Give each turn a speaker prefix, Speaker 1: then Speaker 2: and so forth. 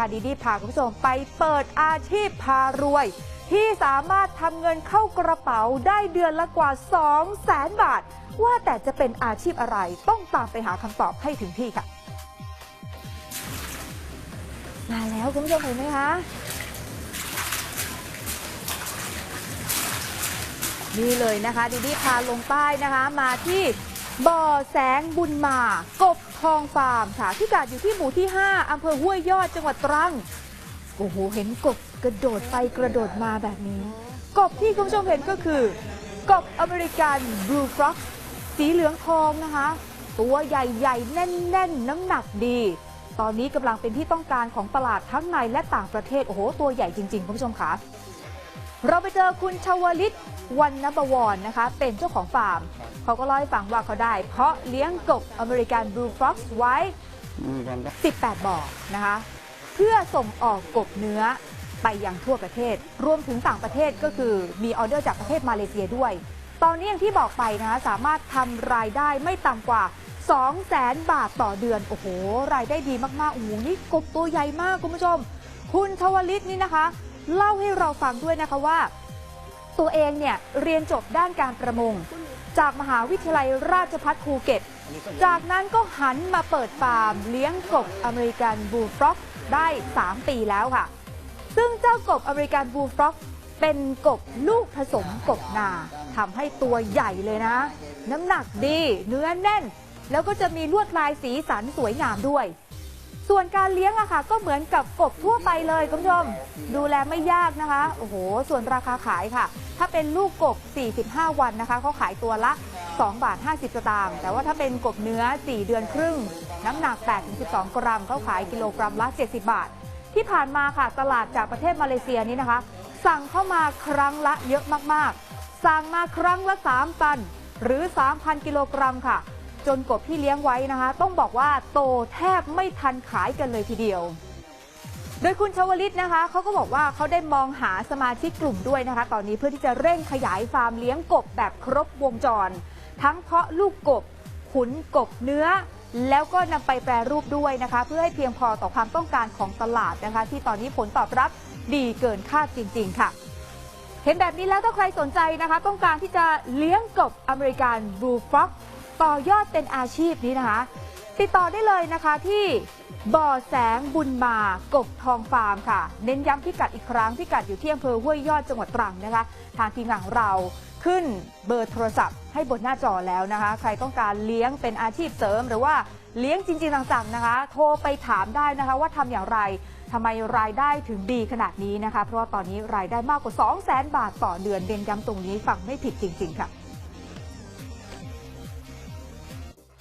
Speaker 1: ค่ะดีดีพาคุณผู้ชมไปเปิดอาชีพพารวย ที่สามารถทำเงินเข้ากระเป๋าได้เดือนละกว่า 2 0 0แสนบาท ว่าแต่จะเป็นอาชีพอะไรต้องตามไปหาคำตอบให้ถึงที่ค่ะ มาแล้วคุณผู้ชมเห็นไหมคะ นี่เลยนะคะดีดีพาลงใต้นะคะมาที่ บ่อแสงบุญมา กบทองฟาร์มค่ะที่กัดอยู่ที่หมู่ที่ 5 อำเภอห้วยยอดจังหวัดตรัง โอ้โห เห็นกบกระโดดไปกระโดดมาแบบนี้ กบที่คุณผู้ชมเห็นก็คือ กบอเมริกันบลูฟร็อกสีเหลืองทองนะคะ ตัวใหญ่ๆ แน่นๆ น้ำหนักดี ตอนนี้กำลังเป็นที่ต้องการของตลาดทั้งในและต่างประเทศ โอ้โห ตัวใหญ่จริงๆ คุณผู้ชมค่ะ เราไปเจอคุณชวลิตวันนบวรนะคะ เป็นเจ้าของฟาร์ม เขาก็เล่าให้ฟังว่าเขาได้ เพราะเลี้ยงกบอเมริกันบลูฟร็อกไว้ 18 บ่อนะคะ เพื่อส่งออกกบเนื้อไปยังทั่วประเทศ รวมถึงต่างประเทศก็คือมีออเดอร์จากประเทศมาเลเซียด้วย ตอนนี้อย่างที่บอกไปนะคะสามารถทำรายได้ไม่ต่ำกว่า 2 0 0แสนบาทต่อเดือน โอ้โห รายได้ดีมากๆ โอ้โห นี่กบตัวใหญ่มากคุณผู้ชม คุณชวลิตนี่นะคะ เล่าให้เราฟังด้วยนะคะว่า ตัวเองเนี่ยเรียนจบด้านการประมง จากมหาวิทยาลัยราชภัฏภูเก็ต จากนั้นก็หันมาเปิดฟาร์มเลี้ยงกบอเมริกันบูฟร็อกได้ 3 ปีแล้วค่ะ ซึ่งเจ้ากบอเมริกันบูฟร็อกเป็นกบลูกผสมกบนาทำให้ตัวใหญ่เลยนะ น้ำหนักดี เนื้อแน่น แล้วก็จะมีลวดลายสีสันสวยงามด้วย ส่วนการเลี้ยงอะค่ะก็เหมือนกับกบทั่วไปเลยคุณผู้ชม ดูแลไม่ยากนะคะ โอ้โห ส่วนราคาขายค่ะ ถ้าเป็นลูกกบ 45 วันนะคะเขาขายตัวละ 2 บาท 50 สตางค์แต่ว่าถ้าเป็นกบเนื้อ 4 เดือนครึ่ง น้ำหนัก 8-12 กรัมเขาขายกิโลกรัมละ 70 บาท ที่ผ่านมาค่ะตลาดจากประเทศมาเลเซียนี้นะคะ สั่งเข้ามาครั้งละเยอะมากๆ สั่งมาครั้งละ 3 ตัน หรือ 3,000 กิโลกรัมค่ะ จนกบที่เลี้ยงไว้นะคะ ต้องบอกว่าโตแทบไม่ทันขายกันเลยทีเดียว โดยคุณชวลิตนะคะเขาก็บอกว่าเขาได้มองหาสมาชิกกลุ่มด้วยนะคะ ตอนนี้เพื่อที่จะเร่งขยายฟาร์มเลี้ยงกบแบบครบวงจร ทั้งเพาะลูกกบ ขุนกบเนื้อ แล้วก็นำไปแปรรูปด้วยนะคะ เพื่อให้เพียงพอต่อความต้องการของตลาดนะคะ ที่ตอนนี้ผลตอบรับดีเกินคาดจริง ๆ ค่ะ เห็นแบบนี้แล้วถ้าใครสนใจนะคะ ต้องการที่จะเลี้ยงกบอเมริกันบลูฟ็อก ต่อยอดเป็นอาชีพนี้นะคะ ติดต่อได้เลยนะคะที่บ่อแสงบุญมากบทองฟาร์มค่ะ เน้นย้ำพิกัดอีกครั้งพิกัดอยู่ที่อำเภอห้วยยอดจังหวัดตรังนะคะ ทางทีมงานของเราขึ้นเบอร์โทรศัพท์ให้บนหน้าจอแล้วนะคะ ใครต้องการเลี้ยงเป็นอาชีพเสริม หรือว่าเลี้ยงจริงๆต่างๆนะคะ โทรไปถามได้นะคะว่าทำอย่างไรทำไมรายได้ถึงดีขนาดนี้นะคะ เพราะว่าตอนนี้รายได้มากกว่า 2 0 0 0 0 0 บาทต่อเดือนเน้นย้ำตรงนี้ฟังไม่ผิดจริง ๆ ค่ะ